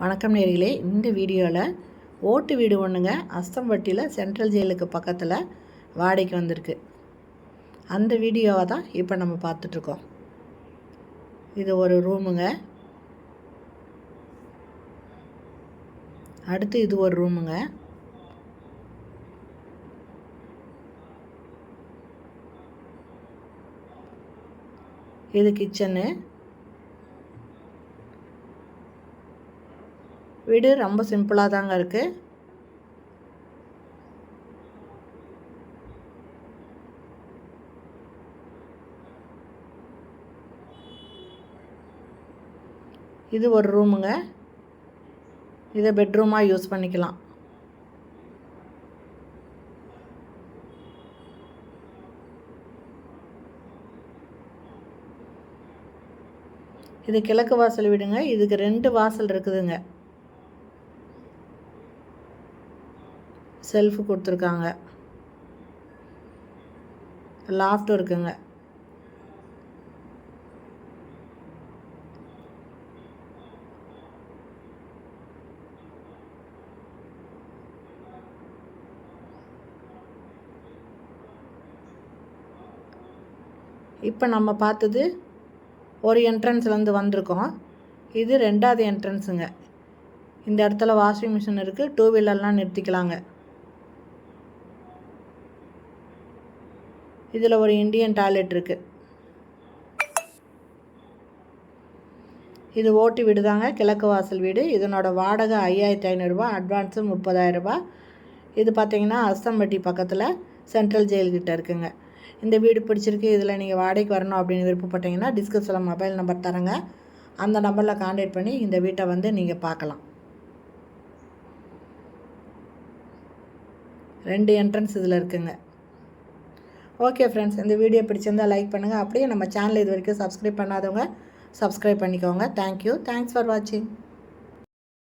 வணக்கம் நேரிலே இந்த வீடியோவில் ஓட்டு வீடு ஒன்றுங்க அஸ்தம்பட்டியில் சென்ட்ரல் ஜெயிலுக்கு பக்கத்தில் வாடகைக்கு வந்திருக்கு. அந்த வீடியோவை தான் இப்போ நம்ம பார்த்துட்ருக்கோம். இது ஒரு ரூமுங்க. அடுத்து இது ஒரு ரூமுங்க. இது கிச்சனு. வீடு ரொம்ப சிம்பிளாக தாங்க இருக்குது இது ஒரு ரூமுங்க இதை பெட்ரூமாக யூஸ் பண்ணிக்கலாம். இது கிழக்கு வாசல் வீடுங்க. இதுக்கு ரெண்டு வாசல் இருக்குதுங்க. செல்ஃப் கொடுத்துருக்காங்க. லாஃப்ட்டும் இருக்குங்க. இப்போ நம்ம பார்த்தது ஒரு என்ட்ரன்ஸ்லேருந்து வந்திருக்கோம். இது ரெண்டாவது என்ட்ரன்ஸுங்க இந்த இடத்துல வாஷிங் மிஷின் இருக்குது டூ வீலர்லாம் நிறுத்திக்கலாங்க. இதில் ஒரு இந்தியன் டாய்லெட் இருக்குது இது ஓட்டு வீடு தாங்க கிழக்கு வாசல் வீடு. இதனோட வாடகை ஐயாயிரத்தி ஐநூறுரூவா அட்வான்ஸு முப்பதாயிரரூபா இது பார்த்திங்கன்னா அஸ்தம்பட்டி பக்கத்தில் சென்ட்ரல் ஜெயில்கிட்ட இருக்குங்க. இந்த வீடு பிடிச்சிருக்கு இதில் நீங்கள் வாடகைக்கு வரணும் அப்படின்னு விருப்பப்பட்டீங்கன்னா டிஸ்கிரிப்ஷனில் மொபைல் நம்பர் தரேங்க. அந்த நம்பரில் காண்டாக்ட் பண்ணி இந்த வீட்டை வந்து நீங்கள் பார்க்கலாம். ரெண்டு என்ட்ரன்ஸ் இதில் இருக்குங்க. ஓகே ஃப்ரெண்ட்ஸ் இந்த வீடியோ பிடிச்சிருந்தால் லைக் பண்ணுங்கள் அப்படியே நம்ம சேனல் இது வரைக்கும் சப்ஸ்கிரைப் பண்ணாதவங்க சப்ஸ்கிரைப் பண்ணிக்கோங்க. தேங்க்யூ தேங்க்ஸ் ஃபார் வாட்சிங்